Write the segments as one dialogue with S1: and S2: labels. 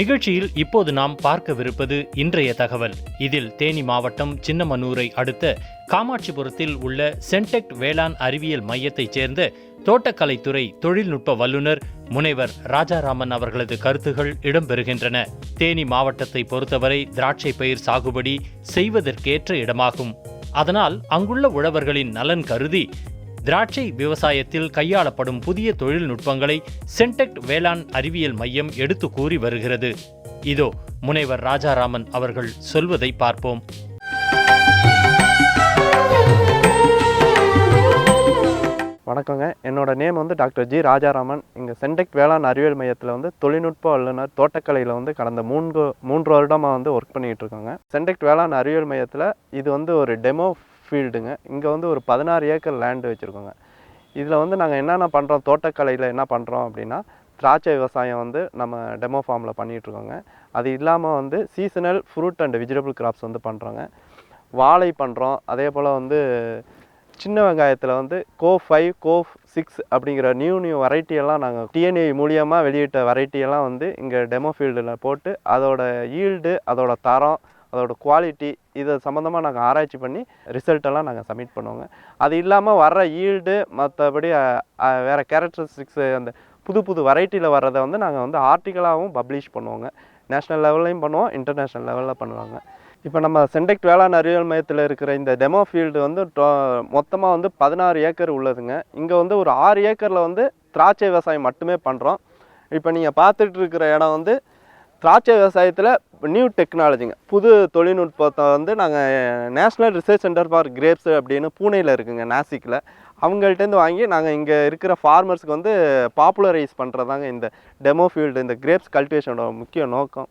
S1: நிகழ்ச்சியில் இப்போது நாம் பார்க்கவிருப்பது இன்றைய தகவல். இதில் தேனி மாவட்டம் சின்னமனூரை அடுத்த காமாட்சிபுரத்தில் உள்ள சென்டெக்ட் வேளாண் அறிவியல் மையத்தைச் சேர்ந்த தோட்டக்கலைத்துறை தொழில்நுட்ப வல்லுநர் முனைவர் ராஜாராமன் அவர்களது கருத்துகள் இடம்பெறுகின்றன. தேனி மாவட்டத்தை பொறுத்தவரை திராட்சை பயிர் சாகுபடி செய்வதற்கேற்ற இடமாகும். அதனால் அங்குள்ள உழவர்களின் நலன் கருதி திராட்சை விவசாயத்தில் கையாளப்படும் புதிய தொழில்நுட்பங்களை சென்டெக்ட் வேளாண் அறிவியல் மையம் எடுத்து கூறி வருகிறது. இதோ முனைவர் ராஜாராமன் அவர்கள் சொல்வதை பார்ப்போம்.
S2: வணக்கங்க. என்னோட நேம் வந்து டாக்டர் ஜி ராஜாராமன். இங்கே சென்டெக் வேளாண் அறிவியல் மையத்தில் வந்து தொழில்நுட்ப வல்லுநர் தோட்டக்கலையில் வந்து கடந்த மூன்று மூன்று வருடமாக வந்து ஒர்க் பண்ணிகிட்டு இருக்கோங்க. சென்டெக் வேளாண் அறிவியல் மையத்தில் இது வந்து ஒரு டெமோ ஃபீல்டுங்க இங்கே வந்து ஒரு பதினாறு ஏக்கர் லேண்டு வச்சுருக்கோங்க. இதில் வந்து நாங்கள் என்னென்ன பண்ணுறோம் தோட்டக்கலையில் என்ன பண்ணுறோம் அப்படின்னா திராட்சை விவசாயம் வந்து நம்ம டெமோ ஃபார்மில் பண்ணிகிட்ருக்கோங்க அது இல்லாமல் வந்து seasonal fruit and vegetable crops வந்து பண்ணுறோங்க வாழை பண்ணுறோம் அதே போல் வந்து சின்ன வெங்காயத்தில் வந்து கோ ஃபைவ் கோ சிக்ஸ் அப்படிங்கிற நியூ நியூ வெரைட்டியெல்லாம் நாங்கள் டிஎன்ஏ மூலியமாக வெளியிட்ட வெரைட்டியெல்லாம் வந்து இங்கே டெமோ ஃபீல்டில் போட்டு அதோட ஈல்டு அதோட தரம் அதோட குவாலிட்டி இதை சம்மந்தமாக நாங்கள் ஆராய்ச்சி பண்ணி ரிசல்ட்டெல்லாம் நாங்கள் சப்மிட் பண்ணுவோங்க. அது இல்லாமல் வர்ற ஈல்டு மற்றபடி வேறு கேரக்டரிஸ்டிக்ஸு அந்த புது புது வெரைட்டியில் வர்றதை வந்து நாங்கள் வந்து ஆர்டிக்கலாகவும் பப்ளிஷ் பண்ணுவோங்க. நேஷ்னல் லெவல்லையும் பண்ணுவோம் இன்டர்நேஷ்னல் லெவலில் பண்ணுவாங்க. இப்போ நம்ம சென்டெக்ட் வேளாண் அறிவியல் மையத்தில் இருக்கிற இந்த டெமோ ஃபீல்டு வந்து மொத்தமாக வந்து பதினாறு ஏக்கர் உள்ளதுங்க. இங்கே வந்து ஒரு ஆறு ஏக்கரில் வந்து திராட்சை விவசாயம் மட்டுமே பண்ணுறோம் இப்போ நீங்கள் பார்த்துட்டு இருக்கிற இடம் வந்து திராட்சை விவசாயத்தில் நியூ டெக்னாலஜிங்க புது தொழில்நுட்பத்தை வந்து நாங்கள் national research centre for grapes அப்படின்னு பூனேயில் இருக்குங்க நாசிக்கில் அவங்கள்ட்டேருந்து வாங்கி நாங்கள் இங்கே இருக்கிற ஃபார்மர்ஸ்க்கு வந்து பாப்புலரைஸ் பண்ணுறதாங்க இந்த டெமோ ஃபீல்டு இந்த கிரேப்ஸ் கல்டிவேஷனோட முக்கிய நோக்கம்.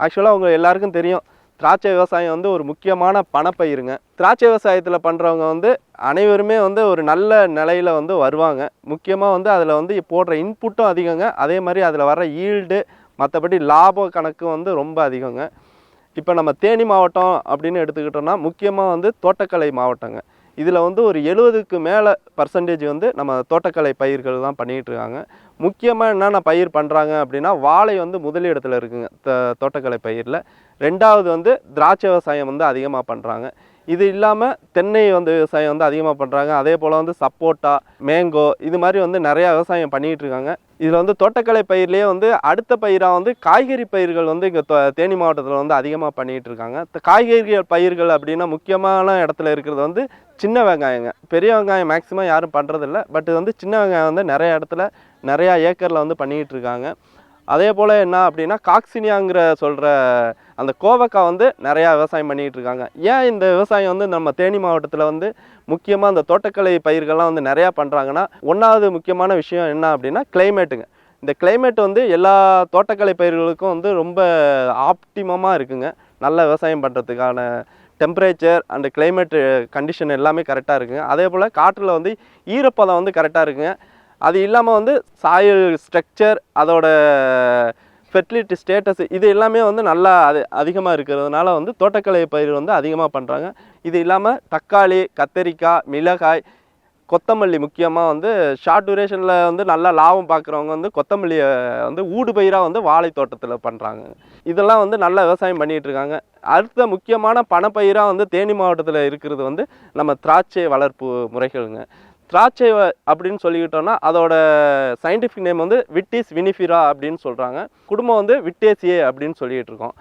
S2: ஆக்சுவலாக அவங்க எல்லாருக்கும் தெரியும் திராட்சை விவசாயம் வந்து ஒரு முக்கியமான பணப்பயிருங்க. திராட்சை விவசாயத்தில் பண்ணுறவங்க வந்து அனைவருமே வந்து ஒரு நல்ல நிலையில் வந்து வருவாங்க. முக்கியமாக வந்து அதில் வந்து போடுற இன்புட்டும் அதிகங்க. அதே மாதிரி அதில் வர ஈல்டு மற்றபடி லாப கணக்கு வந்து ரொம்ப அதிகங்க. இப்போ நம்ம தேனி மாவட்டம் அப்படின்னு எடுத்துக்கிட்டோம்னா முக்கியமாக வந்து தோட்டக்கலை மாவட்டங்க. இதில் வந்து ஒரு எழுபதுக்கு மேலே பர்சன்டேஜ் வந்து நம்ம தோட்டக்கலை பயிர்கள் தான் பண்ணிகிட்டு இருக்காங்க. முக்கியமாக என்னென்ன பயிர் பண்ணுறாங்க அப்படின்னா வாழை வந்து முதலிடத்தில் இருக்குங்க த தோட்டக்கலை பயிரில். ரெண்டாவது வந்து திராட்சை விவசாயம் வந்து அதிகமாக பண்ணுறாங்க இது இல்லாமல் தென்னை வந்து விவசாயம் வந்து அதிகமாக பண்ணுறாங்க அதே போல் வந்து சப்போட்டா மேங்கோ இது மாதிரி வந்து நிறையா விவசாயம் பண்ணிகிட்டு இருக்காங்க. இதில் வந்து தோட்டக்கலை பயிர்லேயே வந்து அடுத்த பயிராக வந்து காய்கறி பயிர்கள் வந்து இங்கே தேனி மாவட்டத்தில் வந்து அதிகமாக பண்ணிகிட்டு இருக்காங்க. காய்கறிகள் காய்கறி பயிர்கள் அப்படின்னா முக்கியமான இடத்துல இருக்கிறது வந்து சின்ன வெங்காயங்க. பெரிய வெங்காயம் மேக்ஸிமம் யாரும் பண்ணுறதில்ல பட் இது வந்து சின்ன வெங்காயம் வந்து நிறைய இடத்துல நிறையா ஏக்கரில் வந்து பண்ணிகிட்டு இருக்காங்க. அதே போல் என்ன அப்படின்னா காக்சினியாங்கிற சொல்கிற அந்த கோவக்காய் வந்து நிறையா விவசாயம் பண்ணிகிட்டு இருக்காங்க. ஏன் இந்த விவசாயம் வந்து நம்ம தேனி மாவட்டத்தில் வந்து முக்கியமாக அந்த தோட்டக்கலை பயிர்கள்லாம் வந்து நிறையா பண்ணுறாங்கன்னா ஒன்றாவது முக்கியமான விஷயம் என்ன அப்படின்னா கிளைமேட்டுங்க இந்த கிளைமேட் வந்து எல்லா தோட்டக்கலை பயிர்களுக்கும் வந்து ரொம்ப ஆப்டிமமாக இருக்குங்க. நல்ல விவசாயம் பண்ணுறதுக்கான டெம்பரேச்சர் அண்ட் கிளைமேட்டு கண்டிஷன் எல்லாமே கரெக்டாக இருக்குங்க. அதே போல் காற்றில் வந்து ஈரப்பதம் வந்து கரெக்டாக இருக்குங்க. அது இல்லாமல் வந்து சாயில் ஸ்ட்ரக்சர் அதோட ஃபெர்டிலிட்டி ஸ்டேட்டஸ் இது எல்லாமே வந்து நல்லா அது அதிகமாக இருக்கிறதுனால வந்து தோட்டக்கலை பயிர் வந்து அதிகமாக பண்ணுறாங்க இது இல்லாமல் தக்காளி கத்தரிக்காய் மிளகாய் கொத்தமல்லி முக்கியமாக வந்து ஷார்ட் டூரேஷனில் வந்து நல்லா லாபம் பார்க்குறவங்க வந்து கொத்தமல்லியை வந்து ஊடு பயிராக வந்து வாழை தோட்டத்தில் பண்ணுறாங்க இதெல்லாம் வந்து நல்லா விவசாயம் பண்ணிகிட்டு இருக்காங்க. அடுத்த முக்கியமான பணப்பயிராக வந்து தேனி மாவட்டத்தில் இருக்கிறது வந்து நம்ம திராட்சை வளர்ப்பு முறைகளுங்க. திராட்சை அப்படின்னு சொல்லிக்கிட்டோம்னா அதோட சயின்டிஃபிக் நேம் வந்து விட்டிஸ் வினிஃபிரா அப்படின்னு சொல்கிறாங்க குடும்பம் வந்து விட்டேசியே அப்படின்னு சொல்லிகிட்டு இருக்கோம்.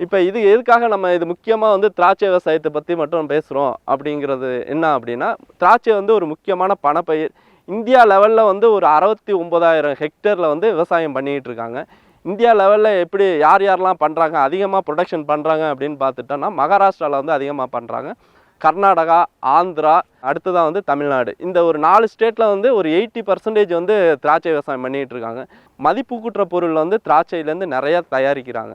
S2: இப்போ இது எதுக்காக நம்ம இது முக்கியமாக வந்து திராட்சை விவசாயத்தை பற்றி மட்டும் பேசுகிறோம் அப்படிங்கிறது என்ன அப்படின்னா திராட்சை வந்து ஒரு முக்கியமான பணப்பயிர். இந்தியா லெவலில் வந்து ஒரு அறுபத்தி ஒம்பதாயிரம் ஹெக்டேரில் வந்து விவசாயம் பண்ணிக்கிட்டு இருக்காங்க. இந்தியா லெவலில் எப்படி யார் யாரெல்லாம் பண்ணுறாங்க அதிகமாக ப்ரொடக்ஷன் பண்ணுறாங்க அப்படின்னு பார்த்துட்டோன்னா மகாராஷ்டிராவில் வந்து அதிகமாக பண்ணுறாங்க கர்நாடகா ஆந்திரா அடுத்ததாக வந்து தமிழ்நாடு. இந்த ஒரு நாலு ஸ்டேட்டில் வந்து ஒரு எயிட்டி பர்சன்டேஜ் வந்து திராட்சை விவசாயம் பண்ணிகிட்டு இருக்காங்க. மதிப்பு கூட்டுற பொருள் வந்து திராட்சையிலேருந்து நிறையா தயாரிக்கிறாங்க.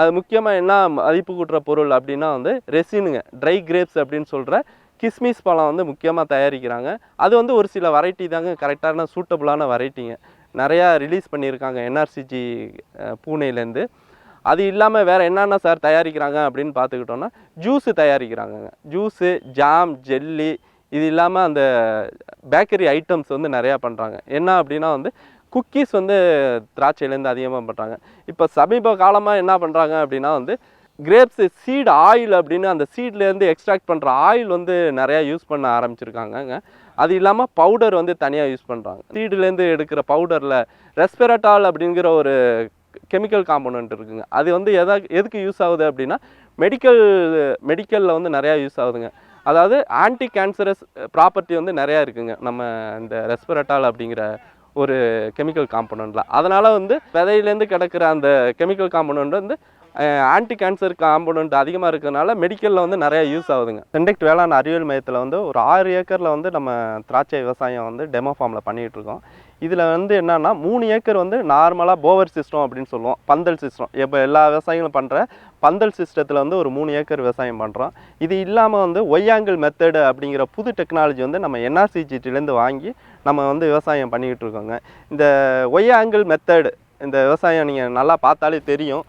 S2: அது முக்கியமாக என்ன மதிப்பு கூட்டுற பொருள் அப்படின்னா வந்து ரெசினுங்க ட்ரை கிரேப்ஸ் அப்படின்னு சொல்கிற கிஸ்மிஸ் பழம் வந்து முக்கியமாக தயாரிக்கிறாங்க. அது வந்து ஒரு சில வெரைட்டி தாங்க கரெக்டான சூட்டபுளான வெரைட்டிங்க நிறையா ரிலீஸ் பண்ணியிருக்காங்க என்ஆர்சிஜி பூனேலேருந்து அது இல்லாமல் வேறு என்னென்ன சார் தயாரிக்கிறாங்க அப்படின்னு பார்த்துக்கிட்டோன்னா ஜூஸு தயாரிக்கிறாங்கங்க. ஜூஸு ஜாம் ஜெல்லி இது இல்லாமல் அந்த பேக்கரி ஐட்டம்ஸ் வந்து நிறையா பண்ணுறாங்க என்ன அப்படின்னா வந்து குக்கீஸ் வந்து திராட்சையிலேருந்து அதிகமாக பண்ணுறாங்க இப்போ சமீப காலமாக என்ன பண்ணுறாங்க அப்படின்னா வந்து கிரேப்ஸ் சீடு ஆயில் அப்படின்னு அந்த சீட்லேருந்து எக்ஸ்ட்ராக்ட் பண்ணுற ஆயில் வந்து நிறையா யூஸ் பண்ண ஆரம்பிச்சிருக்காங்கங்க. அது இல்லாமல் பவுடர் வந்து தனியாக யூஸ் பண்ணுறாங்க சீடுலேருந்து எடுக்கிற பவுடரில் ரெஸ்பெரட்டால் அப்படிங்கிற ஒரு கெமிக்கல் காம்போனன்ட் இருக்குங்க. அது வந்து எதா எதுக்கு யூஸ் ஆகுது அப்படின்னா மெடிக்கல் மெடிக்கலில் வந்து நிறையா யூஸ் ஆகுதுங்க. அதாவது ஆன்டி கேன்சரஸ் ப்ராப்பர்ட்டி வந்து நிறையா இருக்குங்க. நம்ம இந்த ரெஸ்பெரட்டால் அப்படிங்கிற ஒரு கெமிக்கல் காம்போனண்ட்டில் அதனால் வந்து விதையிலேருந்து கிடக்கிற அந்த கெமிக்கல் காம்பனண்ட் வந்து ஆன்டி கேன்சர் காம்பனண்ட் அதிகமாக இருக்கிறதுனால மெடிக்கலில் வந்து நிறையா யூஸ் ஆகுதுங்க. சென்டெக்ட் வேளாண் அறிவியல் மையத்தில் வந்து ஒரு ஆறு ஏக்கரில் வந்து நம்ம திராட்சை விவசாயம் வந்து டெமோ ஃபார்மில் பண்ணிகிட்டு இருக்கோம். இதில் வந்து என்னென்னா மூணு ஏக்கர் வந்து நார்மலாக போவர் சிஸ்டம் அப்படின்னு சொல்லுவோம். பந்தல் சிஸ்டம் இப்போ எல்லா விவசாயிகளும் பண்ணுற பந்தல் சிஸ்டத்தில் வந்து ஒரு மூணு ஏக்கர் விவசாயம் பண்ணுறோம் இது இல்லாமல் வந்து ஒய்யாங்கிள் மெத்தடு அப்படிங்கிற புது டெக்னாலஜி வந்து நம்ம என்ஆர்சிஜிட்டிலேருந்து வாங்கி நம்ம வந்து விவசாயம் பண்ணிக்கிட்டு இருக்கோங்க. இந்த ஒய்யாங்கிள் மெத்தடு இந்த விவசாயம் நீங்கள் நல்லா பார்த்தாலே தெரியும்.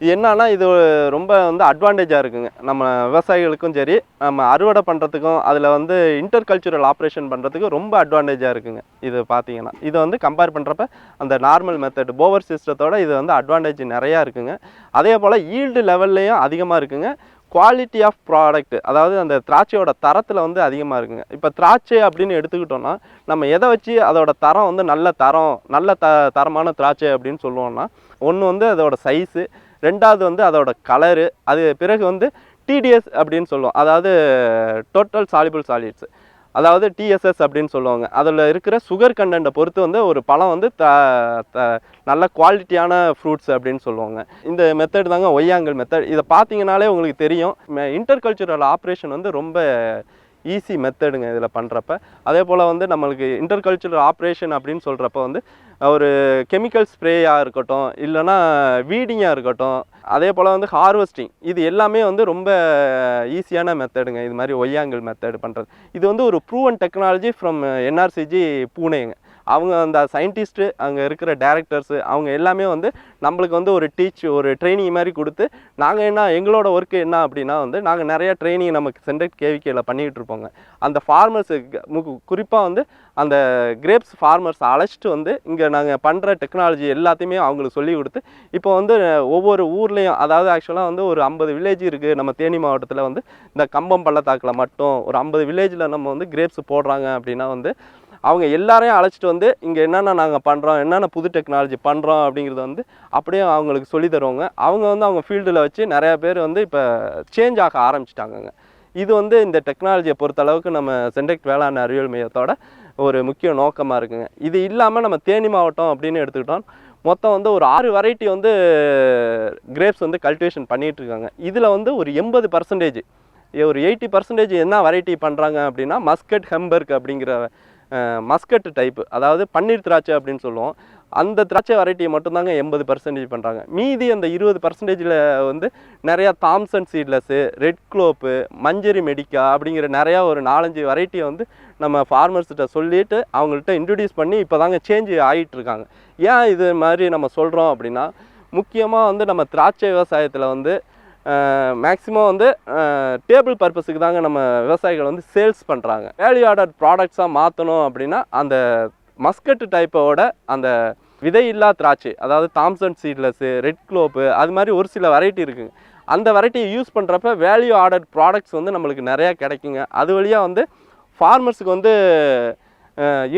S2: இது என்னன்னா இது ரொம்ப வந்து அட்வான்டேஜாக இருக்குங்க. நம்ம விவசாயிகளுக்கும் சரி நம்ம அறுவடை பண்ணுறதுக்கும் அதில் வந்து இன்டர் கல்ச்சுரல் ஆப்ரேஷன் பண்ணுறதுக்கு ரொம்ப அட்வான்டேஜாக இருக்குங்க. இது பார்த்தீங்கன்னா இதை வந்து கம்பேர் பண்ணுறப்ப அந்த நார்மல் மெத்தட் போவர் சிஸ்டத்தோட இது வந்து அட்வான்டேஜ் நிறையா இருக்குங்க. அதே போல் ஈல்டு லெவல்லையும் அதிகமாக இருக்குங்க. குவாலிட்டி ஆஃப் ப்ராடக்ட் அதாவது அந்த திராட்சையோட தரத்தில் வந்து அதிகமாக இருக்குங்க. இப்போ திராட்சை அப்படின்னு எடுத்துக்கிட்டோன்னா நம்ம எதை வச்சு அதோட தரம் வந்து நல்ல தரம் நல்ல த தரமான திராட்சை அப்படின்னு சொல்லுவோம்னா ஒன்று வந்து அதோட சைஸு ரெண்டாவது வந்து அதோட கலரு அது பிறகு வந்து டிடிஎஸ் அப்படின்னு சொல்லுவோம். அதாவது டோட்டல் சாலிபிள் சாலிட்ஸ் அதாவது டிஎஸ்எஸ் அப்படின்னு சொல்லுவாங்க. அதில் இருக்கிற சுகர் கண்டென்ட்டை பொறுத்து வந்து ஒரு பழம் வந்து த த நல்ல குவாலிட்டியான ஃப்ரூட்ஸ் அப்படின்னு சொல்லுவாங்க. இந்த மெத்தட் தாங்க ஒய்யாங்கல் மெத்தட் இதை பார்த்தீங்கனாலே உங்களுக்கு தெரியும். இன்டர் கல்ச்சுரல் ஆப்ரேஷன் வந்து ரொம்ப ஈஸி மெத்தடுங்க இதில் பண்ணுறப்ப. அதே போல் வந்து நம்மளுக்கு இன்டர் கல்ச்சுரல் ஆப்ரேஷன் அப்படின்னு சொல்கிறப்ப வந்து ஒரு கெமிக்கல் ஸ்ப்ரேயாக இருக்கட்டும் இல்லைன்னா வீடிங்காக இருக்கட்டும் அதே போல் வந்து ஹார்வெஸ்டிங் இது எல்லாமே வந்து ரொம்ப ஈஸியான மெத்தடுங்க இது மாதிரி ஒய்யாங்கல் மெத்தடு பண்ணுறது. இது வந்து ஒரு proven technology from N R C G பூனேங்க அவங்க அந்த சயின்டிஸ்ட்டு அங்கே இருக்கிற டேரக்டர்ஸு அவங்க எல்லாமே வந்து நம்மளுக்கு வந்து ஒரு டீச் ஒரு ட்ரைனிங் மாதிரி கொடுத்து நாங்கள் என்ன எங்களோட ஒர்க்கு என்ன அப்படின்னா வந்து நாங்கள் நிறையா ட்ரைனிங் நமக்கு சென்டெக்ட் கேவிக்கையில் பண்ணிக்கிட்டு இருப்போங்க. அந்த ஃபார்மர்ஸுக்கு குறிப்பாக வந்து அந்த கிரேப்ஸ் ஃபார்மர்ஸ் அழைச்சிட்டு வந்து இங்கே நாங்கள் பண்ணுற டெக்னாலஜி எல்லாத்தையுமே அவங்களுக்கு சொல்லி கொடுத்து இப்போ வந்து ஒவ்வொரு ஊர்லேயும் அதாவது ஆக்சுவலாக வந்து ஒரு ஐம்பது வில்லேஜ் இருக்குது நம்ம தேனி மாவட்டத்தில் வந்து இந்த கம்பம் பள்ளத்தாக்கில் மட்டும் ஒரு ஐம்பது வில்லேஜில் நம்ம வந்து கிரேப்ஸ் போடுறாங்க அப்படின்னா வந்து அவங்க எல்லாரையும் அழைச்சிட்டு வந்து இங்கே என்னென்ன நாங்கள் பண்ணுறோம் என்னென்ன புது டெக்னாலஜி பண்ணுறோம் அப்படிங்கிறத வந்து அப்படியே அவங்களுக்கு சொல்லி தருவாங்க. அவங்க வந்து அவங்க ஃபீல்டில் வச்சு நிறையா பேர் வந்து இப்போ சேஞ்ச் ஆக ஆரம்பிச்சிட்டாங்கங்க. இது வந்து இந்த டெக்னாலஜியை பொறுத்தளவுக்கு நம்ம சென்டெக்ட் வேளாண் அறிவியல் மையத்தோட ஒரு முக்கிய நோக்கமாக இருக்குங்க. இது இல்லாமல் நம்ம தேனி மாவட்டம் அப்படின்னு எடுத்துக்கிட்டோம். மொத்தம் வந்து ஒரு ஆறு வெரைட்டி வந்து கிரேப்ஸ் வந்து கல்டிவேஷன் பண்ணிகிட்ருக்காங்க இதில் வந்து ஒரு எண்பது பர்சன்டேஜ் ஒரு எயிட்டி பர்சன்டேஜ் என்ன வெரைட்டி பண்ணுறாங்க அப்படின்னா மஸ்கட் ஹெம்பர்க் அப்படிங்கிற மஸ்கட் டைப்பு அதாவது பன்னீர் திராட்சை அப்படின்னு சொல்லுவோம். அந்த திராட்சை வெரைட்டியை மட்டும்தாங்க எண்பது பர்சன்டேஜ் பண்ணுறாங்க மீதி அந்த இருபது பர்சன்டேஜில் வந்து நிறையா தாம்சன் சீட்லஸ்ஸு ரெட் குளோப்பு மஞ்சரி மெடிக்கா அப்படிங்கிற நிறையா ஒரு நாலஞ்சு வெரைட்டியை வந்து நம்ம ஃபார்மர்ஸ்கிட்ட சொல்லிட்டு அவங்கள்ட்ட இன்ட்ரடியூஸ் பண்ணி இப்போ தாங்க சேஞ்ச் ஆகிட்டுருக்காங்க ஏன் இது மாதிரி நம்ம சொல்கிறோம் அப்படின்னா முக்கியமாக வந்து நம்ம திராட்சை விவசாயத்தில் வந்து மேக்ஸிமம் வந்து டேபிள் பர்பஸுக்கு தாங்க நம்ம விவசாயிகள் வந்து சேல்ஸ் பண்ணுறாங்க வேல்யூ ஆர்டர் ப்ராடக்ட்ஸாக மாற்றணும் அப்படின்னா அந்த மஸ்கட்டு டைப்போட அந்த விதை இல்லா திராட்சை அதாவது தாம்சன் சீட்லெஸ்ஸு ரெட் க்ளோப்பு அது மாதிரி ஒரு சில வெரைட்டி இருக்குங்க. அந்த வெரைட்டியை யூஸ் பண்ணுறப்ப வேல்யூ ஆர்டர் ப்ராடக்ட்ஸ் வந்து நம்மளுக்கு நிறையா கிடைக்குங்க. அது வழியாக வந்து ஃபார்மர்ஸுக்கு வந்து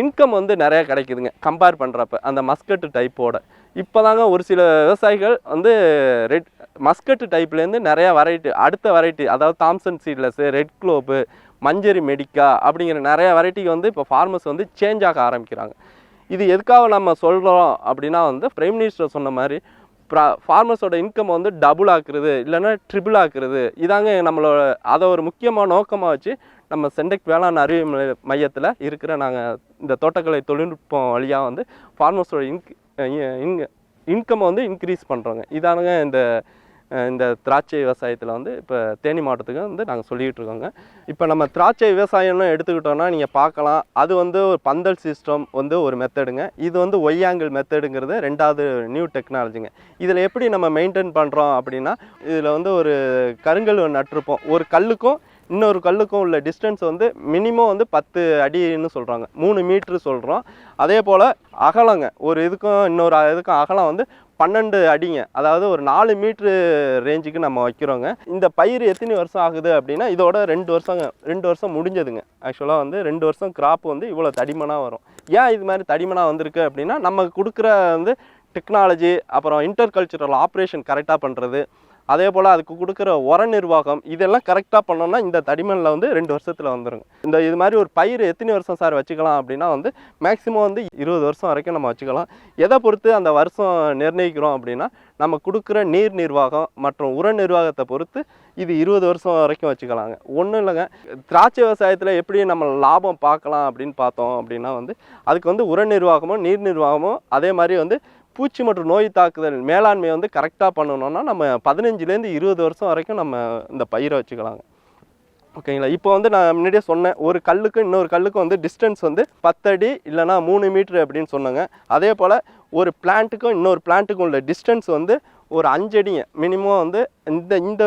S2: இன்கம் வந்து நிறையா கிடைக்குதுங்க கம்பேர் பண்ணுறப்ப அந்த மஸ்கட்டு டைப்போட இப்போ தாங்க ஒரு சில விவசாயிகள் வந்து ரெட் மஸ்கட்டு டைப்லேருந்து நிறையா வெரைட்டி அடுத்த வெரைட்டி அதாவது தாம்சன் சீட்லஸ்ஸு ரெட் க்ளோப்பு மஞ்சரி மெடிக்கா அப்படிங்கிற நிறையா வெரைட்டிக்கு வந்து இப்போ ஃபார்மர்ஸ் வந்து சேஞ்ச் ஆக ஆரம்பிக்கிறாங்க. இது எதுக்காக நம்ம சொல்கிறோம் அப்படின்னா வந்து பிரைம் மினிஸ்டர் சொன்ன மாதிரி ப்ரா ஃபார்மர்ஸோட இன்கம் வந்து டபுள் ஆக்குறது இல்லைன்னா ட்ரிபிள் ஆக்குறது இதாங்க நம்மளோட அதை ஒரு முக்கியமான நோக்கமாக வச்சு நம்ம சென்டெக்ட் வேளாண் அறிவு மையத்தில் இருக்கிற நாங்கள் இந்த தோட்டக்கலை தொழில்நுட்பம் வழியாக வந்து ஃபார்மர்ஸோட இன்க் இன் இன்கம் வந்து இன்க்ரீஸ் பண்ணுறோங்க இதானுங்க இந்த இந்த திராட்சை விவசாயத்தில் வந்து இப்போ தேனி மாவட்டத்துக்கு வந்து நாங்கள் சொல்லிகிட்டு இருக்கோங்க. இப்போ நம்ம திராட்சை விவசாயம்னு எடுத்துக்கிட்டோம்னா நீங்கள் பார்க்கலாம். அது வந்து ஒரு பந்தல் சிஸ்டம் வந்து ஒரு மெத்தடுங்க இது வந்து ஒய்யாங்கிள் மெத்தடுங்கிறது ரெண்டாவது நியூ டெக்னாலஜிங்க இதில் எப்படி நம்ம மெயின்டைன் பண்ணுறோம் அப்படின்னா இதில் வந்து ஒரு கருங்கல் நட்டிருப்போம். ஒரு கல்லுக்கும் இன்னொரு கல்லுக்கும் உள்ள டிஸ்டன்ஸ் வந்து மினிமம் வந்து பத்து அடின்னு சொல்கிறாங்க மூணு மீட்ரு சொல்கிறோம் அதே போல் அகலங்க. ஒரு இதுக்கும் இன்னொரு இதுக்கும் அகலம் வந்து பன்னெண்டு அடிங்க. அதாவது ஒரு நாலு மீட்ரு ரேஞ்சுக்கு நம்ம வைக்கிறோங்க. இந்த பயிர் எத்தனை வருஷம் ஆகுது அப்படின்னா இதோட ரெண்டு வருஷங்க. ரெண்டு வருஷம் முடிஞ்சதுங்க. ஆக்சுவலாக வந்து ரெண்டு வருஷம் கிராப் வந்து இவ்வளோ தடிமனாக வரும். ஏன் இது மாதிரி தடிமனாக வந்திருக்கு அப்படின்னா நம்ம கொடுக்குற வந்து டெக்னாலஜி அப்புறம் இன்டர் கல்ச்சுரல் ஆப்ரேஷன் கரெக்டாக பண்ணுறது அதே போல் அதுக்கு கொடுக்குற உர நிர்வாகம் இதெல்லாம் கரெக்டாக பண்ணோம்னா இந்த தடிமனில் வந்து ரெண்டு வருஷத்தில் வந்துருங்க இந்த இது மாதிரி ஒரு பயிர் எத்தனை வருஷம் சார் வச்சுக்கலாம் அப்படின்னா வந்து மேக்ஸிமம் வந்து இருபது வருஷம் வரைக்கும் நம்ம வச்சுக்கலாம். எதை பொறுத்து அந்த வருஷம் நிர்ணயிக்கிறோம் அப்படின்னா நம்ம கொடுக்குற நீர் நிர்வாகம் மற்றும் உர நிர்வாகத்தை பொறுத்து இது இருபது வருஷம் வரைக்கும் வச்சுக்கலாங்க. ஒன்றும் இல்லைங்க. திராட்சை விவசாயத்தில் எப்படி நம்ம லாபம் பார்க்கலாம் அப்படின்னு பார்த்தோம் அப்படின்னா வந்து அதுக்கு வந்து உர நிர்வாகமும் நீர் நிர்வாகமும் அதே மாதிரி வந்து பூச்சி மற்றும் நோய் தாக்குதல் மேலாண்மை வந்து கரெக்டாக பண்ணணும்னா நம்ம பதினஞ்சுலேருந்து இருபது வருஷம் வரைக்கும் நம்ம இந்த பயிரை வச்சுக்கலாங்க. ஓகேங்களா இப்போ வந்து நான் முன்னாடியே சொன்னேன் ஒரு கல்லுக்கும் இன்னொரு கல்லுக்கும் வந்து டிஸ்டன்ஸ் வந்து பத்தடி இல்லைனா மூணு மீட்ரு அப்படின்னு சொன்னாங்க. அதே போல் ஒரு பிளான்ட்டுக்கும் இன்னொரு பிளான்ட்டுக்கும் உள்ள டிஸ்டன்ஸ் வந்து ஒரு அஞ்சடிங்க. மினிமம் வந்து இந்த இந்த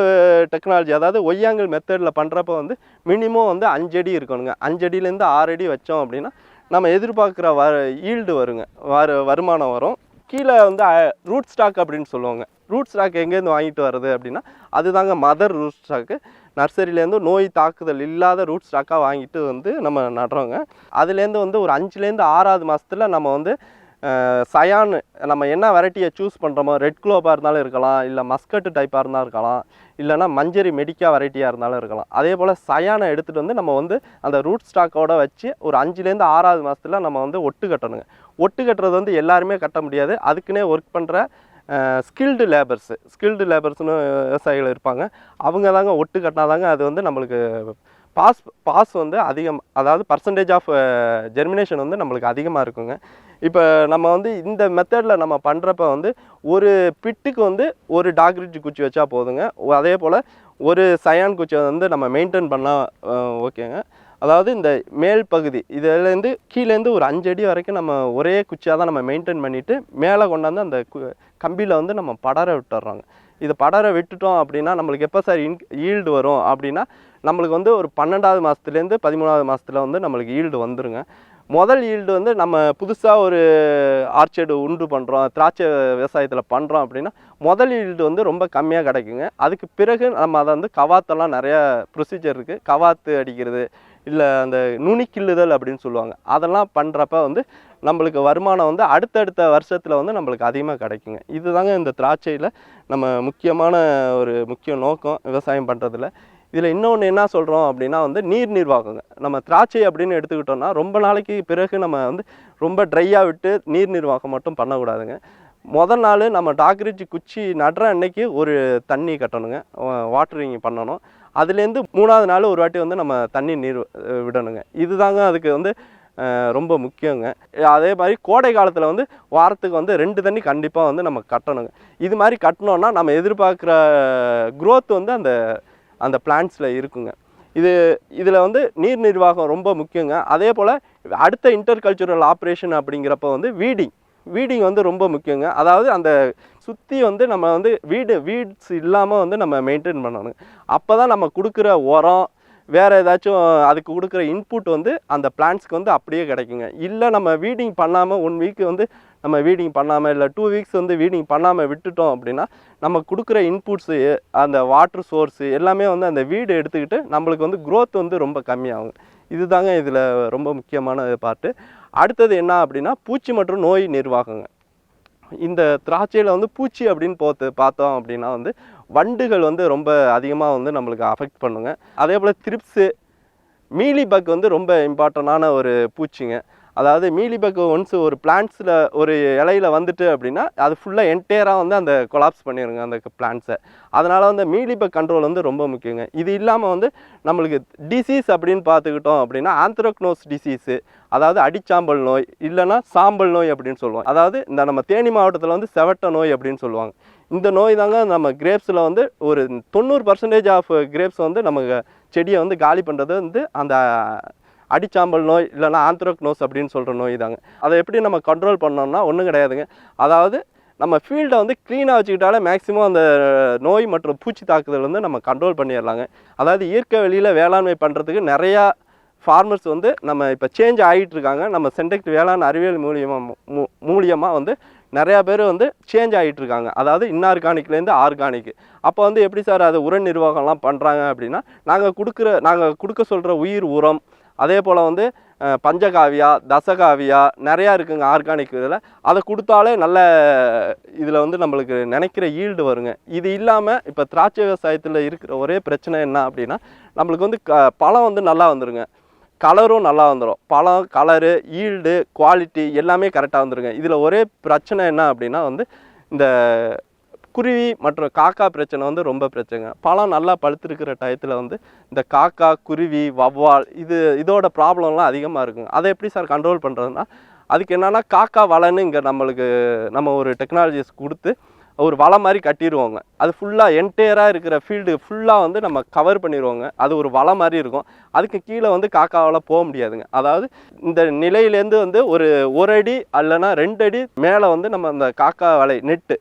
S2: டெக்னாலஜி அதாவது ஒய்யாங்கல் மெத்தடில் பண்ணுறப்ப வந்து மினிமம் வந்து அஞ்சடி இருக்கணுங்க. அஞ்சடியிலேருந்து ஆறடி வச்சோம் அப்படின்னா நம்ம எதிர்பார்க்குற வ ஈல்டு வருங்க. வரு வருமானம் வரும். கீழே வந்து ரூட் ஸ்டாக் அப்படின்னு சொல்லுவாங்க. ரூட் ஸ்டாக் எங்கேருந்து வாங்கிட்டு வர்றது அப்படின்னா அதுதாங்க மதர் ரூட் ஸ்டாக்கு நர்சரியிலேருந்து நோய் தாக்குதல் இல்லாத ரூட் ஸ்டாக்காக வாங்கிட்டு வந்து நம்ம நடுறோங்க. அதுலேருந்து வந்து ஒரு அஞ்சுலேருந்து ஆறாவது மாதத்துல நம்ம வந்து சயான் நம்ம என்ன வெரைட்டியை சூஸ் பண்ணுறோமோ ரெட் குளோபாக இருந்தாலும் இருக்கலாம் இல்லை மஸ்கட்டு டைப்பாக இருந்தாலும் இருக்கலாம் இல்லைனா மஞ்சரி மெடிக்கா வெரைட்டியாக இருந்தாலும் இருக்கலாம். அதே போல் சயானை எடுத்துகிட்டு வந்து நம்ம வந்து அந்த ரூட் ஸ்டாக்கோட வச்சு ஒரு அஞ்சுலேருந்து ஆறாவது மாதத்துல நம்ம வந்து ஒட்டு கட்டணுங்க. ஒட்டு கட்டுறது வந்து எல்லாருமே கட்ட முடியாது. அதுக்குன்னே ஒர்க் பண்ணுற ஸ்கில்டு லேபர்ஸு ஸ்கில்டு லேபர்ஸ்னு விவசாயிகள் இருப்பாங்க. அவங்க தாங்க ஒட்டு கட்டினா தாங்க அது வந்து நம்மளுக்கு பாஸ் பாஸ் வந்து அதிகம் அதாவது பர்சன்டேஜ் ஆஃப் ஜெர்மினேஷன் வந்து நம்மளுக்கு அதிகமாக இருக்குங்க. இப்போ நம்ம வந்து இந்த மெத்தடில் நம்ம பண்ணுறப்ப வந்து ஒரு பிட்டுக்கு வந்து ஒரு டாக்ரிட்ஜ் குச்சி வச்சா போதுங்க. அதே போல் ஒரு சயான் குச்சியை வந்து நம்ம மெயின்டைன் பண்ணால் ஓகேங்க. அதாவது இந்த மேல் பகுதி இதுலேருந்து கீழேருந்து ஒரு அஞ்சு அடி வரைக்கும் நம்ம ஒரே குச்சியாக தான் நம்ம மெயின்டைன் பண்ணிவிட்டு மேலே கொண்டாந்து அந்த கம்பியில் வந்து நம்ம படர விட்டுறோங்க இது படர விட்டுட்டோம் அப்படின்னா நம்மளுக்கு எப்போ சார் இன் ஈல்டு வரும் அப்படின்னா நம்மளுக்கு வந்து ஒரு பன்னெண்டாவது மாதத்துலேருந்து பதிமூணாவது மாதத்துல வந்து நம்மளுக்கு ஈல்டு வந்துருங்க. முதல் ஈல்டு வந்து நம்ம புதுசாக ஒரு ஆர்ச்சர்டு உண்டு பண்ணுறோம் திராட்சை விவசாயத்தில் பண்ணுறோம் அப்படின்னா முதல் ஈல்டு வந்து ரொம்ப கம்மியாக கிடைக்குங்க. அதுக்கு பிறகு நம்ம அதை வந்து கவாத்தெல்லாம் நிறையா ப்ரொசீஜர் இருக்குது கவாத்து அடிக்கிறது இல்லை அந்த நுனி கிள்ளுதல் அப்படின்னு சொல்லுவாங்க. அதெல்லாம் பண்ணுறப்ப வந்து நம்மளுக்கு வருமானம் வந்து அடுத்தடுத்த வருஷத்தில் வந்து நம்மளுக்கு அதிகமாக கிடைக்குங்க. இதுதாங்க இந்த திராட்சையில் நம்ம முக்கியமான ஒரு முக்கிய நோக்கம் விவசாயம் பண்ணுறதுல இதில் இன்னொன்று என்ன சொல்கிறோம் அப்படின்னா வந்து நீர் நிர்வாகங்க. நம்ம திராட்சை அப்படின்னு எடுத்துக்கிட்டோம்னா ரொம்ப நாளைக்கு பிறகு நம்ம வந்து ரொம்ப ட்ரையாக விட்டு நீர் நிர்வாகம் மட்டும் பண்ணக்கூடாதுங்க. முதல் நாள் நம்ம டாக்ரிஜ் குச்சி நடுற அன்னைக்கு ஒரு தண்ணி கட்டணுங்க. வாட்டரிங் பண்ணணும். அதுலேருந்து மூணாவது நாள் ஒரு வாட்டி வந்து நம்ம தண்ணி நீர் விடணுங்க. இதுதாங்க அதுக்கு வந்து ரொம்ப முக்கியங்க. அதே மாதிரி கோடை காலத்தில் வந்து வாரத்துக்கு வந்து ரெண்டு தண்ணி கண்டிப்பாக வந்து நம்ம கட்டணுங்க. இது மாதிரி கட்டினோன்னா நம்ம எதிர்பார்க்குற க்ரோத் வந்து அந்த அந்த பிளான்ட்ஸில் இருக்குங்க. இது இதில் வந்து நீர் நிர்வாகம் ரொம்ப முக்கியங்க. அதே போல் அடுத்த இன்டர்கல்ச்சுரல் ஆப்ரேஷன் அப்படிங்கிறப்ப வந்து வீடிங் வீடிங் வந்து ரொம்ப முக்கியங்க. அதாவது அந்த சுற்றி வந்து நம்ம வந்து வீடு வீட்ஸ் இல்லாமல் வந்து நம்ம மெயின்டைன் பண்ணணும். அப்போ தான் நம்ம கொடுக்குற உரம் வேறு ஏதாச்சும் அதுக்கு கொடுக்குற இன்புட் வந்து அந்த பிளான்ட்ஸ்க்கு வந்து அப்படியே கிடைக்குங்க. இல்லை நம்ம வீடிங் பண்ணாமல் ஒன் வீக் வந்து நம்ம வீடிங் பண்ணாமல் இல்லை டூ வீக்ஸ் வந்து வீடிங் பண்ணாமல் விட்டுட்டோம் அப்படின்னா நம்ம கொடுக்குற இன்புட்ஸு அந்த வாட்டர் சோர்ஸு எல்லாமே வந்து அந்த வீடு எடுத்துக்கிட்டு நம்மளுக்கு வந்து க்ரோத் வந்து ரொம்ப கம்மியாகும். இதுதாங்க இதில் ரொம்ப முக்கியமான பார்ட்டு அடுத்தது என்ன அப்படின்னா பூச்சி மற்றும் நோய் நிர்வாகங்க. இந்த திராட்சையில் வந்து பூச்சி அப்படின்னு போத்து பார்த்தோம் அப்படின்னா வந்து வண்டுகள் வந்து ரொம்ப அதிகமாக வந்து நம்மளுக்கு அஃபெக்ட் பண்ணுங்க. அதே போல் திரிப்ஸு மீலி பக் வந்து ரொம்ப இம்பார்ட்டண்டான ஒரு பூச்சிங்க. அதாவது மீலிபக் ஒன்ஸ் ஒரு பிளான்ட்ஸில் ஒரு இலையில வந்துட்டு அப்படின்னா அது ஃபுல்லாக என்டையராக வந்து அந்த கொலாப்ஸ் பண்ணிடுங்க அந்த பிளான்ட்ஸை அதனால் வந்து மீலிபக் கண்ட்ரோல் வந்து ரொம்ப முக்கியங்க. இது இல்லாமல் வந்து நம்மளுக்கு டிசீஸ் அப்படின்னு பார்த்துக்கிட்டோம் அப்படின்னா ஆந்த்ரோக்னோஸ் டிசீஸு அதாவது அடிச்சாம்பல் நோய் இல்லைன்னா சாம்பல் நோய் அப்படின்னு சொல்லுவாங்க. அதாவது இந்த நம்ம தேனி மாவட்டத்தில் வந்து செவட்ட நோய் அப்படின்னு சொல்லுவாங்க. இந்த நோய் தாங்க நம்ம கிரேப்ஸில் வந்து ஒரு தொண்ணூறு பர்சன்டேஜ் ஆஃப் கிரேப்ஸ் வந்து நமக்கு செடியை வந்து காலி பண்ணுறது வந்து அந்த அடிச்சாம்பல் நோய் இல்லைன்னா ஆந்த்ரோக்னோஸ் அப்படின்னு சொல்கிற நோய் தாங்க அதை எப்படி நம்ம கண்ட்ரோல் பண்ணோம்னா ஒன்றும் கிடையாதுங்க. அதாவது நம்ம ஃபீல்டை வந்து க்ளீனாக வச்சுக்கிட்டாலே மேக்ஸிமம் அந்த நோய் மற்றும் பூச்சி தாக்குதல் வந்து நம்ம கண்ட்ரோல் பண்ணிடலாங்க. அதாவது இயற்கை வழியில் வேளாண்மை பண்ணுறதுக்கு நிறையா ஃபார்மர்ஸ் வந்து நம்ம இப்போ சேஞ்ச் ஆகிட்டு இருக்காங்க. நம்ம சென்டெக்ட் வேளாண் அறிவியல் மூலியமாக மூ மூலியமாக வந்து நிறையா பேர் வந்து சேஞ்ச் ஆகிட்டு இருக்காங்க. அதாவது இன்ஆர்கானிக்லேருந்து ஆர்கானிக் அப்போ வந்து எப்படி சார் அது உர நிர்வாகம்லாம் பண்ணுறாங்க அப்படின்னா நாங்கள் கொடுக்குற நாங்கள் கொடுக்க சொல்கிற உயிர் உரம் அதே போல் வந்து பஞ்சகாவியா தசகாவியா நிறையா இருக்குங்க ஆர்கானிக் இதில். அதை கொடுத்தாலே நல்ல இதில் வந்து நம்மளுக்கு நினைக்கிற ஈல்டு வருங்க. இது இல்லாமல் இப்போ திராட்சை விவசாயத்தில் இருக்கிற ஒரே பிரச்சனை என்ன அப்படின்னா நம்மளுக்கு வந்து க பழம் வந்து நல்லா வந்துருங்க. கலரும் நல்லா வந்துடும் பழம் கலரு ஈல்டு குவாலிட்டி எல்லாமே கரெக்டாக வந்துருங்க. இதில் ஒரே பிரச்சனை என்ன அப்படின்னா வந்து இந்த குருவி மற்றும் காக்கா பிரச்சனை வந்து ரொம்ப பிரச்சனைங்க. பழம் நல்லா பழுத்திருக்கிற டயத்தில் வந்து இந்த காக்கா குருவி வவ்வால் இது இதோட ப்ராப்ளம்லாம் அதிகமாக இருக்குங்க. அதை எப்படி சார் கண்ட்ரோல் பண்ணுறதுன்னா அதுக்கு என்னென்னா காக்கா வலைன்னு இங்கே நம்மளுக்கு நம்ம ஒரு டெக்னாலஜிஸ் கொடுத்து ஒரு வலை மாதிரி கட்டிடுவோங்க அது ஃபுல்லாக என்டையராக இருக்கிற ஃபீல்டு ஃபுல்லாக வந்து நம்ம கவர் பண்ணிடுவோங்க அது ஒரு வலை மாதிரி இருக்கும். அதுக்கு கீழே வந்து காக்காவால் போக முடியாதுங்க. அதாவது இந்த நிலையிலேருந்து வந்து ஒரு ஒரு அடி அல்லனா ரெண்டு அடி மேலே வந்து நம்ம அந்த காக்கா வலை நெட்டு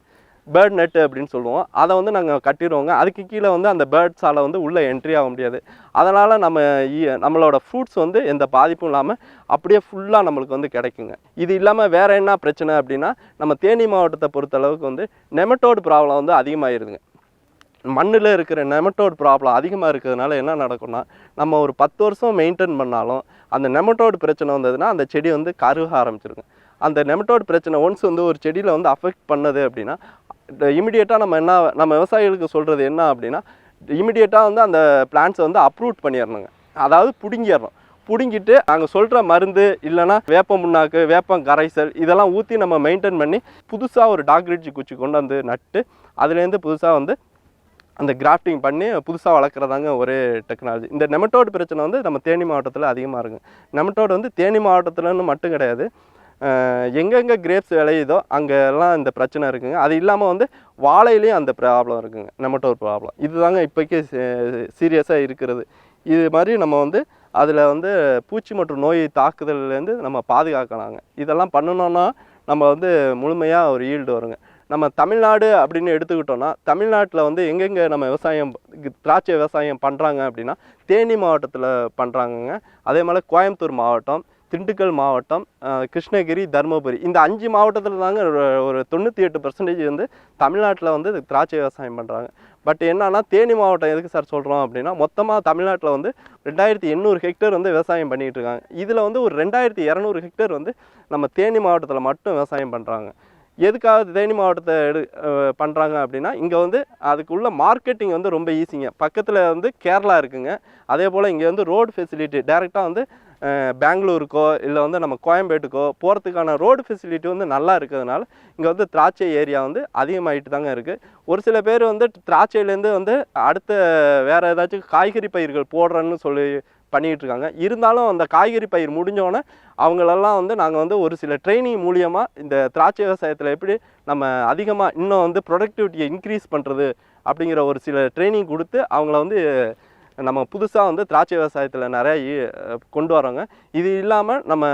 S2: பேர்ட் நெட்டு அப்படின்னு சொல்லுவோம். அதை வந்து நாங்கள் கட்டிடுவோங்க. அதுக்கு கீழே வந்து அந்த பேர்ட்ஸால் வந்து உள்ளே என்ட்ரி ஆக முடியாது. அதனால் நம்ம நம்மளோட ஃப்ரூட்ஸ் வந்து எந்த பாதிப்பும் இல்லாமல் அப்படியே ஃபுல்லாக நம்மளுக்கு வந்து கிடைக்குங்க. இது இல்லாமல் வேறு என்ன பிரச்சனை அப்படின்னா நம்ம தேனி மாவட்டத்தை பொறுத்தளவுக்கு வந்து நெமட்டோடு ப்ராப்ளம் வந்து அதிகமாகிருதுங்க மண்ணில் இருக்கிற நெமட்டோடு ப்ராப்ளம் அதிகமாக இருக்கிறதுனால என்ன நடக்கும்னா நம்ம ஒரு பத்து வருஷம் மெயின்டைன் பண்ணாலும் அந்த நெமட்டோடு பிரச்சனை வந்ததுன்னா அந்த செடி வந்து கருக ஆரம்பிச்சிருங்க. அந்த நெமட்டோட் பிரச்சனை ஒன்ஸ் வந்து ஒரு செடியில் வந்து அஃபெக்ட் பண்ணது அப்படின்னா இமிடியேட்டாக நம்ம என்ன நம்ம விவசாயிகளுக்கு சொல்கிறது என்ன அப்படின்னா இமிடியேட்டாக வந்து அந்த பிளான்ஸை வந்து அப்ரூட் பண்ணிடணுங்க அதாவது பிடுங்கிடணும் பிடுங்கிட்டு நாங்கள் சொல்கிற மருந்து இல்லைன்னா வேப்ப முன்னாக்கு வேப்பம் கரைசல் இதெல்லாம் ஊற்றி நம்ம மெயின்டைன் பண்ணி புதுசாக ஒரு டாக்ரிட்ஜி குச்சி கொண்டு வந்து நட்டு அதுலேருந்து புதுசாக வந்து அந்த கிராஃப்டிங் பண்ணி புதுசாக வளர்க்குறதாங்க ஒரே டெக்னாலஜி இந்த நெமட்டோடு பிரச்சனை வந்து நம்ம தேனி மாவட்டத்தில் அதிகமாக இருக்குது நெமட்டோடு வந்து தேனி மாவட்டத்தில்னு மட்டும் கிடையாது. எங்கெங்கே கிரேப்ஸ் விளையுதோ அங்கெல்லாம் இந்த பிரச்சனை இருக்குங்க. அது இல்லாமல் வந்து வாழையிலையும் அந்த ப்ராப்ளம் இருக்குங்க. நெமட்டோர் ப்ராப்ளம் இதுதாங்க இப்போக்கி சீரியஸாக இருக்கிறது. இது மாதிரி நம்ம வந்து அதில் வந்து பூச்சி மற்றும் நோய் தாக்குதல்லேருந்து நம்ம பாதுகாக்கலாங்க. இதெல்லாம் பண்ணணுன்னா நம்ம வந்து முழுமையாக ஒரு ஈல்டு வருங்க. நம்ம தமிழ்நாடு அப்படின்னு எடுத்துக்கிட்டோன்னா தமிழ்நாட்டில் வந்து எங்கெங்கே நம்ம விவசாயம் திராட்சை விவசாயம் பண்ணுறாங்க அப்படின்னா தேனி மாவட்டத்தில் பண்ணுறாங்கங்க அதே மாதிரி கோயம்புத்தூர் மாவட்டம் திண்டுக்கல் மாவட்டம் கிருஷ்ணகிரி தருமபுரி. இந்த அஞ்சு மாவட்டத்தில் தாங்க ஒரு- ஒரு தொண்ணூற்றி எட்டு பர்சன்டேஜ் வந்து தமிழ்நாட்டில் வந்து திராட்சை விவசாயம் பண்ணுறாங்க பட் என்னன்னா தேனி மாவட்டம் எதுக்கு சார் சொல்கிறோம் அப்படின்னா மொத்தமாக தமிழ்நாட்டில் வந்து ரெண்டாயிரத்தி எண்ணூறு ஹெக்டேர் வந்து விவசாயம் பண்ணிகிட்டு இருக்காங்க. இதில் வந்து ஒரு ரெண்டாயிரத்தி இரநூறு ஹெக்டேர் வந்து நம்ம தேனி மாவட்டத்தில் மட்டும் விவசாயம் பண்ணுறாங்க எதுக்காக தேனி மாவட்டத்தை எடு பண்ணுறாங்க அப்படின்னா இங்கே வந்து அதுக்குள்ள மார்க்கெட்டிங் வந்து ரொம்ப ஈஸிங்க பக்கத்தில் வந்து கேரளா இருக்குங்க. அதே போல் இங்கே வந்து ரோடு ஃபெசிலிட்டி டேரெக்டாக வந்து பெங்களூருக்கோ இல்லை வந்து நம்ம கோயம்பேட்டுக்கோ போகிறதுக்கான ரோடு ஃபெசிலிட்டி வந்து நல்லா இருக்கிறதுனால இங்கே வந்து திராட்சை ஏரியா வந்து அதிகமாகிட்டு தாங்க இருக்குது ஒரு சில பேர் வந்து திராட்சையிலேருந்து வந்து அடுத்த வேறு ஏதாச்சும் காய்கறி பயிர்கள் போடுறேன்னு சொல்லி பண்ணிகிட்டு இருக்காங்க. இருந்தாலும் அந்த காய்கறி பயிர் முடிஞ்சோடனே அவங்களெல்லாம் வந்து நாங்கள் வந்து ஒரு சில ட்ரைனிங் மூலியமாக இந்த திராட்சை விவசாயத்தில் எப்படி நம்ம அதிகமாக இன்னும் வந்து ப்ரொடக்டிவிட்டியை இன்க்ரீஸ் பண்ணுறது அப்படிங்கிற ஒரு சில ட்ரைனிங் கொடுத்து அவங்கள வந்து நம்ம புதுசாக வந்து திராட்சை விவசாயத்தில் நிறைய கொண்டு வரோங்க இது இல்லாமல் நம்ம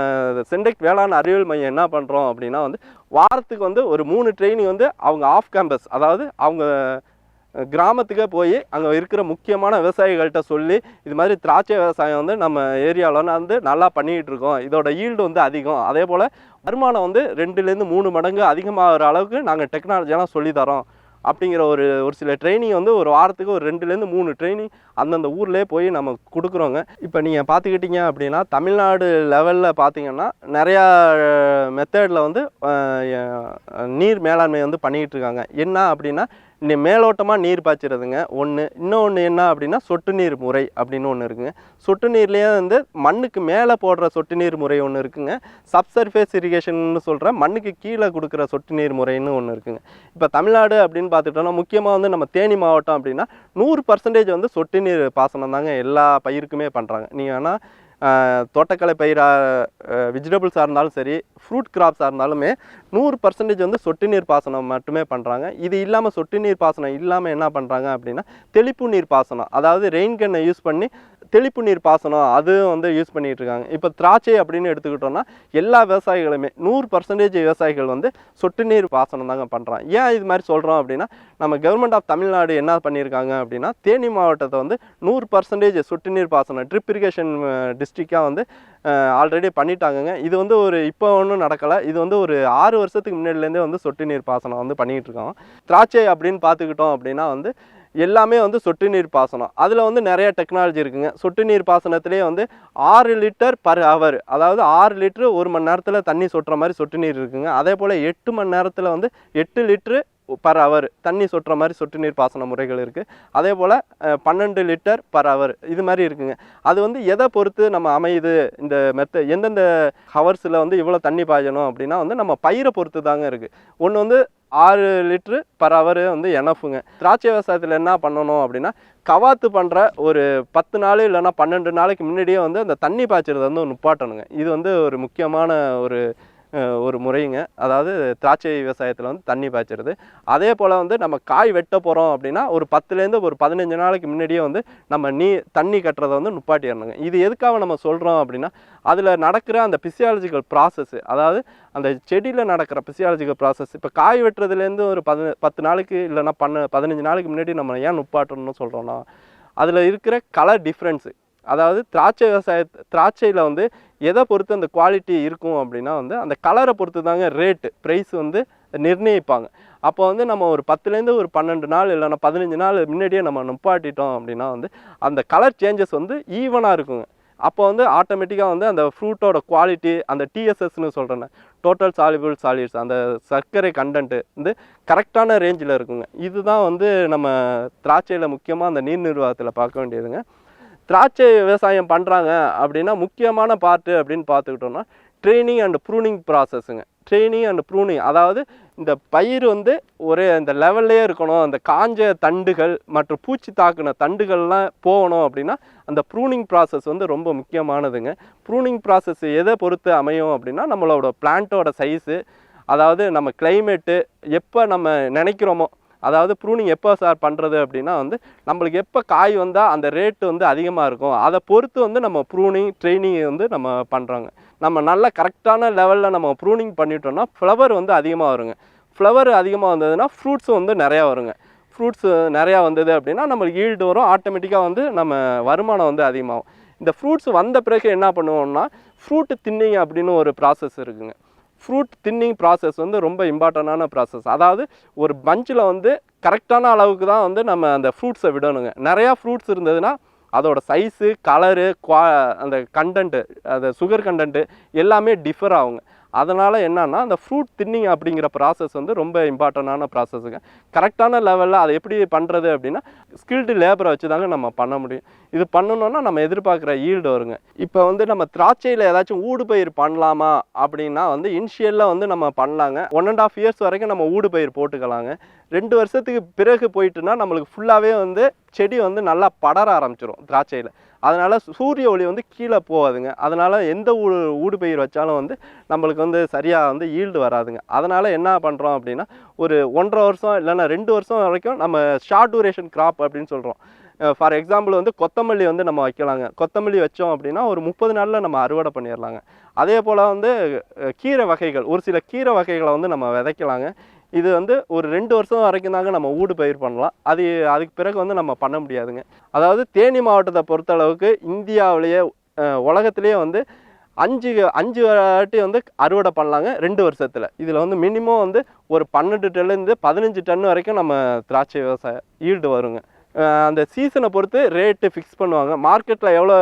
S2: சென்டெக் வேளாண் அறிவியல் மையம் என்ன பண்ணுறோம் அப்படின்னா வந்து வாரத்துக்கு வந்து ஒரு மூணு ட்ரெயினிங் வந்து அவங்க ஆஃப் கேம்பஸ் அதாவது அவங்க கிராமத்துக்கே போய் அங்கே இருக்கிற முக்கியமான விவசாயிகள்கிட்ட சொல்லி இது மாதிரி திராட்சை விவசாயம் வந்து நம்ம ஏரியாவில் வந்து நல்லா பண்ணிக்கிட்டு இருக்கோம். இதோட ஈல்டு வந்து அதிகம். அதே போல் வருமானம் வந்து ரெண்டுலேருந்து மூணு மடங்கு அதிகமாகிற அளவுக்கு நாங்கள் டெக்னாலஜியெல்லாம் சொல்லி தரோம் அப்படிங்கிற ஒரு ஒரு சில ட்ரைனிங் வந்து ஒரு வாரத்துக்கு ஒரு ரெண்டுலேருந்து மூணு ட்ரைனிங் அந்தந்த ஊர்லேயே போய் நம்ம கொடுக்குறோங்க. இப்போ நீங்கள் பார்த்துக்கிட்டீங்க அப்படின்னா தமிழ்நாடு லெவலில் பார்த்தீங்கன்னா நிறையா மெத்தடில் வந்து நீர் மேலாண்மை வந்து பண்ணிக்கிட்டு இருக்காங்க. என்ன அப்படின்னா இந்த மேலோட்டமாக நீர் பாய்ச்சிறதுங்க ஒன்று இன்னொன்று என்ன அப்படின்னா சொட்டு நீர் முறை அப்படின்னு ஒன்று இருக்குங்க. சொட்டு நீர்லேயே வந்து மண்ணுக்கு மேலே போடுற சொட்டு நீர் முறை ஒன்று இருக்குங்க. சப்சர்ஃபேஸ் இரிகேஷன்னு சொல்கிற மண்ணுக்கு கீழே கொடுக்குற சொட்டு நீர் முறைன்னு ஒன்று இருக்குங்க. இப்போ தமிழ்நாடு அப்படின்னு பார்த்துட்டோம்னா முக்கியமாக வந்து நம்ம தேனி மாவட்டம் அப்படின்னா நூறு பர்சன்டேஜ் வந்து சொட்டு நீர் பாசனம் தாங்க எல்லா பயிருக்குமே பண்ணுறாங்க நீங்கள் வேணால் தோட்டக்கலை பயிராக வெஜிடபிள்ஸாக இருந்தாலும் சரி ஃப்ரூட் கிராப்ஸாக இருந்தாலுமே நூறு பர்சன்டேஜ் வந்து சொட்டு நீர் பாசனம் மட்டுமே பண்ணுறாங்க இது இல்லாமல் சொட்டு நீர் பாசனம் இல்லாமல் என்ன பண்ணுறாங்க அப்படின்னா தெளிப்பு நீர் பாசனம். அதாவது ரெயின் கன்னை யூஸ் பண்ணி தெளிப்பு நீர் பாசனம் அதுவும் வந்து யூஸ் பண்ணிகிட்டு இருக்காங்க. இப்போ திராட்சை அப்படின்னு எடுத்துக்கிட்டோம்னா எல்லா விவசாயிகளுமே நூறு பர்சன்டேஜ் விவசாயிகள் வந்து சொட்டு நீர் பாசனம் தாங்க பண்ணுறாங்க ஏன் இது மாதிரி சொல்கிறோம் அப்படின்னா நம்ம கவர்மெண்ட் ஆஃப் தமிழ்நாடு என்ன பண்ணியிருக்காங்க அப்படின்னா தேனி மாவட்டத்தை வந்து நூறு பர்சன்டேஜ் சொட்டு நீர் பாசனம் ட்ரிப் இரிகேஷன் டிஸ்ட்ரிக்டாக வந்து ஆல்ரெடி பண்ணிட்டாங்கங்க. இது வந்து ஒரு இப்போ ஒன்றும் நடக்கலை. இது வந்து ஒரு ஆறு வருஷத்துக்கு முன்னாடிலேருந்தே வந்து சொட்டு நீர் பாசனம் வந்து பண்ணிகிட்டு இருக்கோம் திராட்சை அப்படின்னு பார்த்துக்கிட்டோம் அப்படின்னா வந்து எல்லாமே வந்து சொட்டு நீர் பாசனம். அதில் வந்து நிறைய டெக்னாலஜி இருக்குங்க. சொட்டு நீர் பாசனத்திலே வந்து ஆறு லிட்டர் பர் ஹவர் அதாவது ஆறு லிட்டரு ஒரு மணி நேரத்தில் தண்ணி சொட்டுற மாதிரி சொட்டு நீர் இருக்குங்க. அதே போல் எட்டு மணி நேரத்தில் வந்து எட்டு லிட்ரு பர் ஹவர் தண்ணி சொட்டுற மாதிரி சொட்டு நீர் பாசன முறைகள் இருக்குது அதே போல் பன்னெண்டு லிட்டர் பர் ஹவர் இது மாதிரி இருக்குங்க. அது வந்து எதை பொறுத்து நம்ம அமையுது? இந்த மெத்த எந்தெந்த ஹவர்ஸில் வந்து இவ்வளோ தண்ணி பாய்ச்சணும் அப்படின்னா வந்து நம்ம பயிரை பொறுத்து தாங்க இருக்குது ஒன்று வந்து ஆறு லிட்ரு பர் ஹவர் வந்து எனஃபுங்க திராட்சை விவசாயத்தில் என்ன பண்ணணும் அப்படின்னா கவாத்து பண்ணுற ஒரு பத்து நாள் இல்லைன்னா பன்னெண்டு நாளைக்கு முன்னாடியே வந்து அந்த தண்ணி பாய்ச்சறதை வந்து நிப்பாட்டணுங்க. இது வந்து ஒரு முக்கியமான ஒரு ஒரு முறைங்க. அதாவது திராட்சை விவசாயத்தில் வந்து தண்ணி பாய்ச்சிறது. அதே போல் வந்து நம்ம காய் வெட்ட போகிறோம் அப்படின்னா ஒரு பத்துலேருந்து ஒரு பதினஞ்சு நாளைக்கு முன்னாடியே வந்து நம்ம நீ தண்ணி கட்டுறதை வந்து நுப்பாட்டிடணுங்க இது எதுக்காக நம்ம சொல்கிறோம் அப்படின்னா அதில் நடக்கிற அந்த பிசியாலஜிக்கல் ப்ராசஸ் அதாவது அந்த செடியில் நடக்கிற பிசியாலஜிக்கல் ப்ராசஸ் இப்போ காய் வெட்டுறதுலேருந்து ஒரு பதி பத்து நாளைக்கு இல்லைன்னா பண்ண பதினஞ்சு நாளைக்கு முன்னாடி நம்ம ஏன் நுப்பாட்டணும்னு சொல்கிறோன்னா அதில் இருக்கிற கலர் டிஃப்ரென்ஸு அதாவது திராட்சை விவசாய திராட்சையில் வந்து எதை பொறுத்து அந்த குவாலிட்டி இருக்கும் அப்படின்னா வந்து அந்த கலரை பொறுத்து தாங்க ரேட்டு ப்ரைஸ் வந்து நிர்ணயிப்பாங்க. அப்போ வந்து நம்ம ஒரு பத்துலேருந்து ஒரு பன்னெண்டு நாள் இல்லைன்னா பதினஞ்சு நாள் முன்னாடியே நம்ம நிப்பாட்டிட்டோம் அப்படின்னா வந்து அந்த கலர் சேஞ்சஸ் வந்து ஈவனாக இருக்குங்க. அப்போ வந்து ஆட்டோமேட்டிக்காக வந்து அந்த ஃப்ரூட்டோட குவாலிட்டி அந்த டிஎஸ்எஸ்னு சொல்கிறேன் டோட்டல் சாலிபிள் சாலிட்ஸ் அந்த சர்க்கரை கண்டென்ட்டு வந்து கரெக்டான ரேஞ்சில் இருக்குங்க. இதுதான் வந்து நம்ம திராட்சையில் முக்கியமாக அந்த நீர் நிர்வாகத்தில் பார்க்க வேண்டியதுங்க. திராட்சை விவசாயம் பண்ணுறாங்க அப்படின்னா முக்கியமான பார்ட்டு அப்படின்னு பார்த்துக்கிட்டோம்னா ட்ரெயினிங் அண்ட் ப்ரூனிங் ப்ராசஸ்ஸுங்க ட்ரெயினிங் அண்ட் ப்ரூனிங் அதாவது இந்த பயிர் வந்து ஒரே அந்த லெவல்லே இருக்கணும். அந்த காஞ்ச தண்டுகள் மற்றும் பூச்சி தாக்குன தண்டுகள்லாம் போகணும் அப்படின்னா அந்த ப்ரூனிங் ப்ராசஸ் வந்து ரொம்ப முக்கியமானதுங்க. ப்ரூனிங் ப்ராசஸ் எதை பொறுத்து அமையும் அப்படின்னா நம்மளோட பிளான்ட்டோட சைஸு அதாவது நம்ம கிளைமேட்டு எப்போ நம்ம நினைக்கிறோமோ அதாவது ப்ரூனிங் எப்போ சார் பண்ணுறது அப்படின்னா வந்து நம்மளுக்கு எப்போ காய் வந்தால் அந்த ரேட்டு வந்து அதிகமாக இருக்கும். அதை பொறுத்து வந்து நம்ம ப்ரூனிங் ட்ரைனிங் வந்து நம்ம பண்ணுறோங்க நம்ம நல்ல கரெக்டான லெவலில் நம்ம ப்ரூனிங் பண்ணிட்டோம்னா ஃப்ளவர் வந்து அதிகமாக வருங்க. ஃப்ளவர் அதிகமாக வந்ததுன்னா ஃப்ரூட்ஸும் வந்து நிறையா வருங்க. ஃப்ரூட்ஸ் நிறையா வந்தது அப்படின்னா நம்மளுக்கு ஈல்டு வரும். ஆட்டோமேட்டிக்காக வந்து நம்ம வருமானம் வந்து அதிகமாகும். இந்த ஃப்ரூட்ஸ் வந்த பிறகு என்ன பண்ணுவோம்னா ஃப்ரூட்டு தின்னிங் அப்படின்னு ஒரு ப்ராசஸ் இருக்குங்க. ஃப்ரூட் தின்னிங் ப்ராசஸ் வந்து ரொம்ப இம்பார்ட்டண்டான ப்ராசஸ் அதாவது ஒரு பஞ்சில் வந்து கரெக்டான அளவுக்கு தான் வந்து நம்ம அந்த ஃப்ரூட்ஸை விடணுங்க. நிறையா ஃப்ரூட்ஸ் இருந்ததுன்னா அதோட சைஸு கலரு குவா அந்த கண்டென்ட்டு அந்த சுகர் கண்டென்ட்டு எல்லாமே டிஃபர் ஆகுங்க. அதனால் என்னன்னா அந்த ஃப்ரூட் தின்னிங் அப்படிங்கிற ப்ராசஸ் வந்து ரொம்ப இம்பார்ட்டண்டான ப்ராசஸுங்க கரெக்டான லெவலில் அதை எப்படி பண்ணுறது அப்படின்னா ஸ்கில்டு லேபரை வச்சு தாங்க நம்ம பண்ண முடியும். இது பண்ணணுன்னா நம்ம எதிர்பார்க்குற ஈல்டு வருங்க. இப்போ வந்து நம்ம திராட்சையில் ஏதாச்சும் ஊடுபயிர் பண்ணலாமா அப்படின்னா வந்து இனிஷியலில் வந்து நம்ம பண்ணலாங்க. ஒன் அண்ட் ஆஃப் இயர்ஸ் வரைக்கும் நம்ம ஊடுபயிர் போட்டுக்கலாங்க. ரெண்டு வருஷத்துக்கு பிறகு போயிட்டுனா நம்மளுக்கு ஃபுல்லாகவே வந்து செடி வந்து நல்லா படர ஆரம்பிச்சிடும் திராட்சையில். அதனால் சூரிய ஒளி வந்து கீழே போகாதுங்க. அதனால் எந்த ஊடு ஊடுபயிர் வச்சாலும் வந்து நம்மளுக்கு வந்து சரியாக வந்து ஈல்டு வராதுங்க. அதனால் என்ன பண்ணுறோம் அப்படின்னா ஒரு ஒன்றரை வருஷம் இல்லைன்னா ரெண்டு வருஷம் வரைக்கும் நம்ம ஷார்ட் டூரேஷன் கிராப் அப்படின்னு சொல்கிறோம் ஃபார் எக்ஸாம்பிள் வந்து கொத்தமல்லி வந்து நம்ம வைக்கலாங்க. கொத்தமல்லி வச்சோம் அப்படின்னா ஒரு முப்பது நாளில் நம்ம அறுவடை பண்ணிடலாங்க. அதே போல் வந்து கீரை வகைகள் ஒரு சில கீரை வகைகளை வந்து நம்ம விதைக்கலாங்க. இது வந்து ஒரு ரெண்டு வருஷம் வரைக்கும் தாங்க நம்ம ஊடு பயிர் பண்ணலாம். அது அதுக்கு பிறகு வந்து நம்ம பண்ண முடியாதுங்க. அதாவது தேனி மாவட்டத்தை பொறுத்தளவுக்கு இந்தியாவிலேயே உலகத்துலேயே உலகத்திலேயே வந்து அஞ்சு அஞ்சு வாட்டி வந்து அறுவடை பண்ணலாங்க ரெண்டு வருஷத்தில். இதில் வந்து மினிமம் வந்து ஒரு பன்னெண்டு டன்லேருந்து பதினஞ்சு டன் வரைக்கும் நம்ம திராட்சை விவசாயம் ஈல்டு வருங்க. அந்த சீசனை பொறுத்து ரேட்டு ஃபிக்ஸ் பண்ணுவாங்க. மார்க்கெட்டில் எவ்வளோ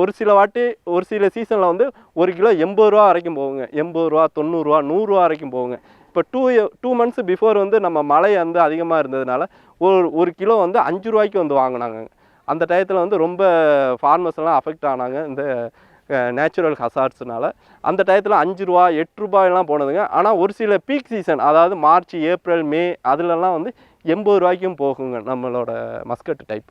S2: ஒரு சில வாட்டி ஒரு சில சீசனில் வந்து ஒரு கிலோ எண்பது ரூபா வரைக்கும் போகுங்க. எண்பது ரூபா தொண்ணூறுரூவா நூறுரூவா வரைக்கும் போகுங்க. இப்போ டூ டூ மந்த்ஸ் பிஃபோர் வந்து நம்ம மழை வந்து அதிகமாக இருந்ததுனால ஒரு ஒரு கிலோ வந்து அஞ்சு ரூபாய்க்கு வந்து வாங்கினாங்க. அந்த டயத்தில் வந்து ரொம்ப ஃபார்மர்ஸ்லாம் அஃபெக்ட் ஆனாங்க இந்த நேச்சுரல் ஹசார்ட்ஸ்னால அந்த டயத்தில் அஞ்சு ரூபா எட்டு ரூபாயெல்லாம் போனதுங்க. ஆனால் ஒரு சில பீக் சீசன் அதாவது மார்ச் ஏப்ரல் மே அதுலலாம் வந்து எண்பது ரூபாய்க்கும் போகுங்க நம்மளோட மஸ்கட் டைப்